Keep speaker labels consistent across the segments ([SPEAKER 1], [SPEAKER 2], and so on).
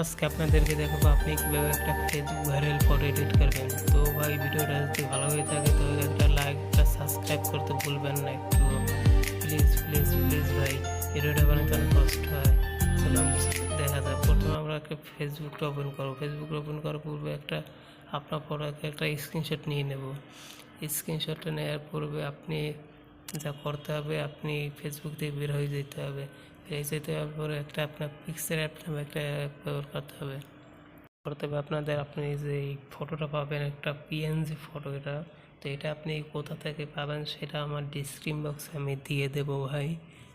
[SPEAKER 1] আজকে আপনাদেরকে দেখাবো আপনি কীভাবে একটা ফেসবুক ভাইরাল ফটো এডিট করবেন। তো ভাই, ভিডিওটা যদি ভালো হয়ে থাকে তো একটা লাইক একটা সাবস্ক্রাইব করতে ভুলবেন না একটু। প্লিজ প্লিজ প্লিজ ভাই, ভিডিওটা বানাতে অনেক কষ্ট হয়। দেখা যাক। প্রথমে আমরা একটা ফেসবুকটা ওপেন করব। ফেসবুক ওপেন করার পূর্বে একটা আপনার ফটোকে একটা স্ক্রিনশট নিয়ে নেব। স্ক্রিনশটটা নেওয়ার পূর্বে আপনি যা করতে হবে, আপনি ফেসবুক থেকে বের হয়ে যেতে হবে। বের যেতে পরে একটা আপনার পিক্সেল অ্যাপ নামে একটা ব্যবহার করতে হবে। করতে হবে আপনাদের, আপনি যে এই ফটোটা পাবেন, একটা পিএনজি ফটো এটা, তো এটা আপনি কোথা থেকে পাবেন সেটা আমার ডিসক্রিপশন বক্সে আমি দিয়ে দেবো ভাই,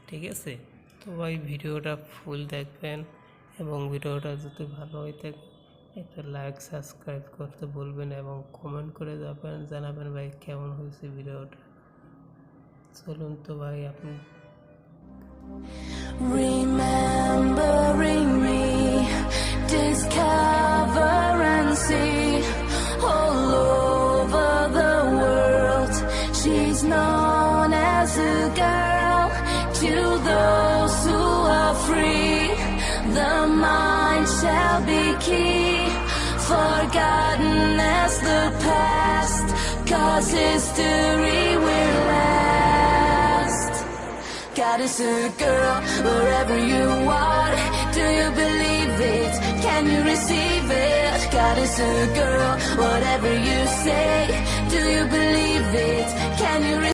[SPEAKER 1] ঠিক আছে? তো ভাই ভিডিওটা ফুল দেখবেন এবং ভিডিওটা যদি ভালো হয়ে থাকে, একটা লাইক সাবস্ক্রাইব করতে বলবেন এবং কমেন্ট করে যাবেন জানাবেন ভাই কেমন হয়েছে ভিডিওটা। চলুন তো ভাই আপনি
[SPEAKER 2] Remembering me, discover and see all over the world. She's known as a girl to those who are free. The mind shall be key, forgotten as the past, cause history is a girl wherever you are. Do you believe it? Can you receive it? God is a girl, whatever you say. Do you believe it? Can you receive